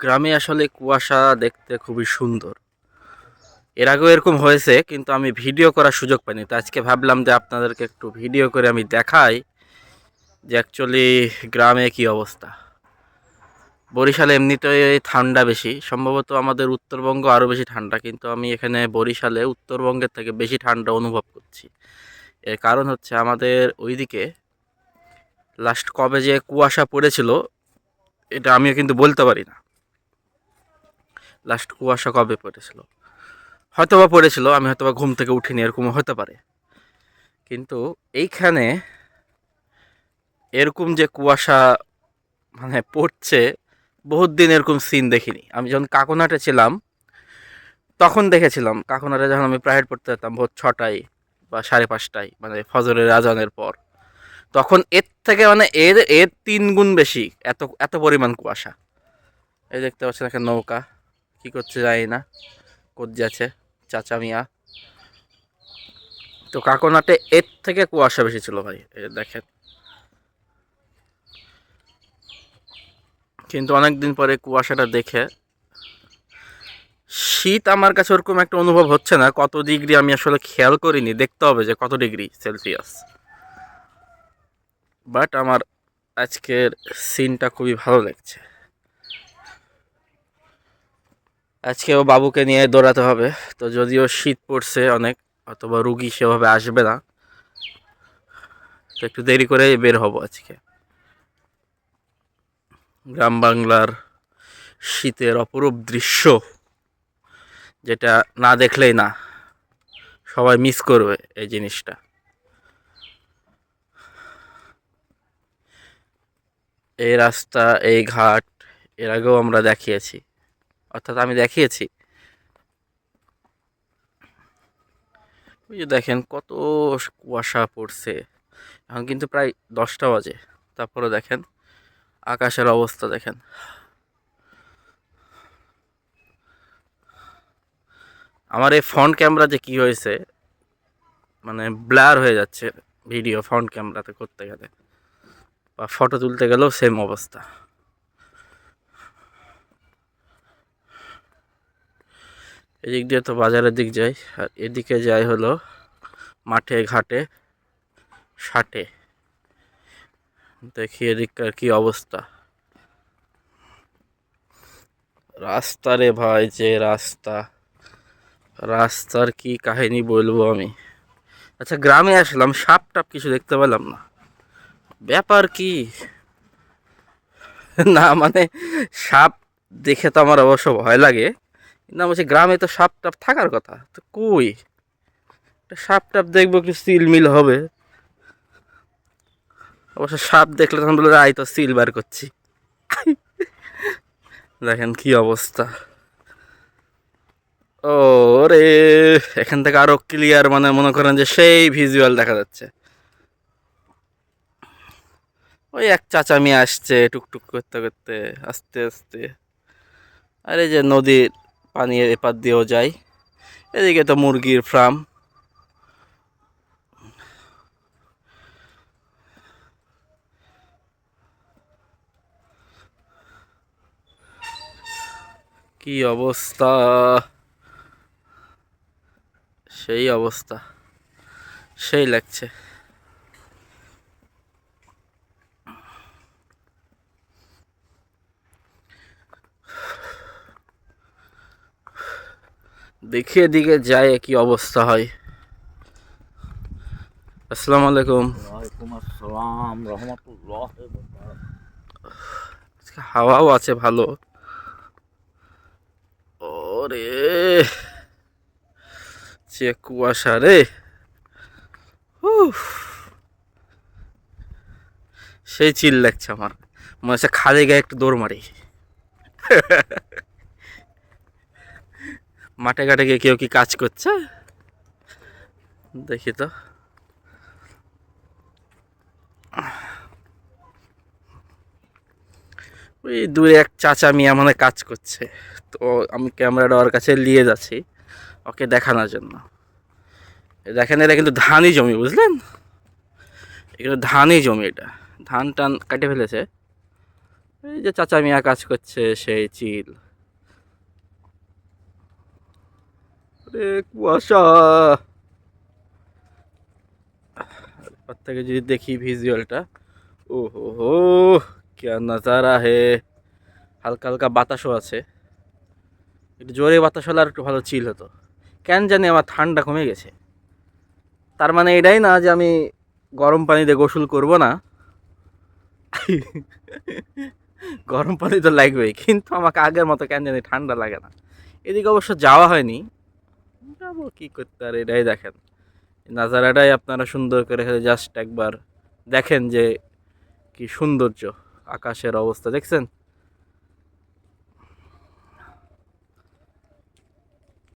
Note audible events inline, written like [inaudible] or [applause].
গ্রামে আসলে কুয়াশা দেখতে খুবই সুন্দর। এর আগেও এরকম হয়েছে, কিন্তু আমি ভিডিও করার সুযোগ পাইনি। তো আজকে ভাবলাম যে আপনাদেরকে একটু ভিডিও করে আমি দেখাই যে অ্যাকচুয়ালি গ্রামে কি অবস্থা। বরিশালে এমনিতেই ঠান্ডা বেশি, সম্ভবত আমাদের উত্তরবঙ্গ আরও বেশি ঠান্ডা, কিন্তু আমি এখানে বরিশালে উত্তরবঙ্গের থেকে বেশি ঠান্ডা অনুভব করছি। এর কারণ হচ্ছে আমাদের ওইদিকে লাস্ট কবে যে কুয়াশা পড়েছিল, এটা আমিও কিন্তু বলতে পারি না। লাস্ট কুয়াশা কবে পড়েছিল? হয়তো বা পড়েছিল, আমি হয়তো বা ঘুম থেকে উঠিনি, এরকম হতে পারে। কিন্তু এইখানে এরকম যে কুয়াশা মানে পড়ছে, বহুত দিন এরকম সিন দেখিনি। আমি যখন কাকনাটে ছিলাম, তখন দেখেছিলাম, কাকনাটে যখন আমি প্রাইভেট পড়তে যেতাম ভোর ছটায় বা সাড়ে পাঁচটায় মানে ফজরের আজানের পর, তখন এর থেকে মানে এর এর তিন গুণ বেশি এত এত পরিমাণ কুয়াশা। এই দেখতে পাচ্ছেন একটা নৌকা। কি করছে জানি না। কোথ যাচ্ছে চাচা মিয়া। তো কাকনাটে এর থেকে কুয়াশা বেশি ছিল ভাই দেখেন। কিন্তু অনেক দিন পরে কুয়াশাটা দেখে। শীত আমার কাছে ওরকম একটা অনুভব হচ্ছে না, কত ডিগ্রি আমি আসলে খেয়াল করিনি, দেখতে হবে যে কত ডিগ্রি সেলসিয়াস। বাট আমার আজকের সিনটা খুবই ভালো লাগছে। আজকেও বাবুকে নিয়ে দৌড়াতে হবে। তো যদিও শীত পড়ছে অনেক, অথবা রুগী সেভাবে আসবে না। তো একটু দেরি করে বের হব আজকে। গ্রাম বাংলার শীতের অপরূপ দৃশ্য, যেটা না দেখলেই না, সবাই মিস করবে এই জিনিসটা। এই রাস্তা, এই ঘাট, এর আগেও আমরা দেখিয়েছি। অর্থাৎ আমি দেখিয়েছি। ওই যে দেখেন কত কুয়াশা পড়ছে। এখন কিন্তু প্রায় দশটা বাজে। তারপরে দেখেন আকাশের অবস্থা দেখেন। আমার এই ফ্রন্ট ক্যামেরা যে কি হয়েছে মানে ব্লার হয়ে যাচ্ছে ভিডিও ফ্রন্ট ক্যামেরাতে করতে গেলে। বা ফটো তুলতে গেলেও সেম অবস্থা। এদিক দিয়ে তো বাজারের দিক যাই, আর এদিকে যাই হলো মাঠে, ঘাটে শাটে দেখি এদিককার কি অবস্থা। রাস্তা রে ভাই, যে রাস্তা। রাস্তার কি কাহিনী বলব আমি। আচ্ছা গ্রামে আসলাম সাপ টাপ কিছু দেখতে পেলাম না। ব্যাপার কি? না মানে সাপ দেখে তো আমার অবশ্য ভয় লাগে। কিন্তু আমি বলছি গ্রামে তো সাপ টাপ থাকার কথা, তো কই? সাপ টাপ দেখব একটু সিল মিল হবে। অবশ্য সাপ দেখলে তখন বলে আই তো সিল বার করছি। [laughs] দেখেন কি অবস্থা। ও রে এখান থেকে আরও ক্লিয়ার মানে মনে করেন যে সেই ভিজুয়াল দেখা যাচ্ছে। ওই এক চাচামি আসছে টুকটুক করতে করতে, আস্তে আস্তে। আর যে নদীর পানি এপার দিয়েও যায় এদিকে তো মুরগির ফার্ম কি অবস্থা? সেই অবস্থা। সেই লাগছে। দেখি এদিকে যায় কি অবস্থা হয়। আসসালামু আলাইকুম। আসসালাম রহমতুল্লাহ হাওয়াও আছে ভালো। ওরে যে কুয়াশা রে। সেই চিল লাগছে আমার। মনে হচ্ছে খালি গায়ে একটু দৌড় মারি। [laughs] মাঠে ঘাটে গিয়ে কেউ কি কাজ করছে? দেখি তো। ওই দূরে এক চাচা মিয়া মানে কাজ করছে। তো আমি ক্যামেরাটা ওর কাছে নিয়ে যাচ্ছি, ওকে দেখানোর জন্য। দেখেন, এটা কিন্তু ধানই জমি, বুঝলেন? এগুলো ধানই জমি এটা। ধান টান কাটে ফেলেছে। এই যে চাচা মিয়া কাজ করছে, সেই চিল। আরে কুয়াশা। পার থেকে যদি দেখি ভিজুয়ালটা ও হো হো ক্যা নাজারা হে। হালকা হালকা বাতাসও আছে। একটু জোরে বাতাস হলে আর একটু ভালো চিল হতো। কেন জানি আমার ঠান্ডা কমে গেছে। তার মানে এটাই না যে আমি গরম পানিতে গোসল করব না। গরম পানি তো লাগবেই, কিন্তু আমাকে আগের মতো কেন জানি ঠান্ডা লাগে না। এদিকে অবশ্য যাওয়া হয়নি। যাব কী করতে আর এটাই দেখেন। নাজারাটাই আপনারা সুন্দর করে জাস্ট একবার দেখেন যে কি সৌন্দর্য, আকাশের অবস্থা, দেখছেন?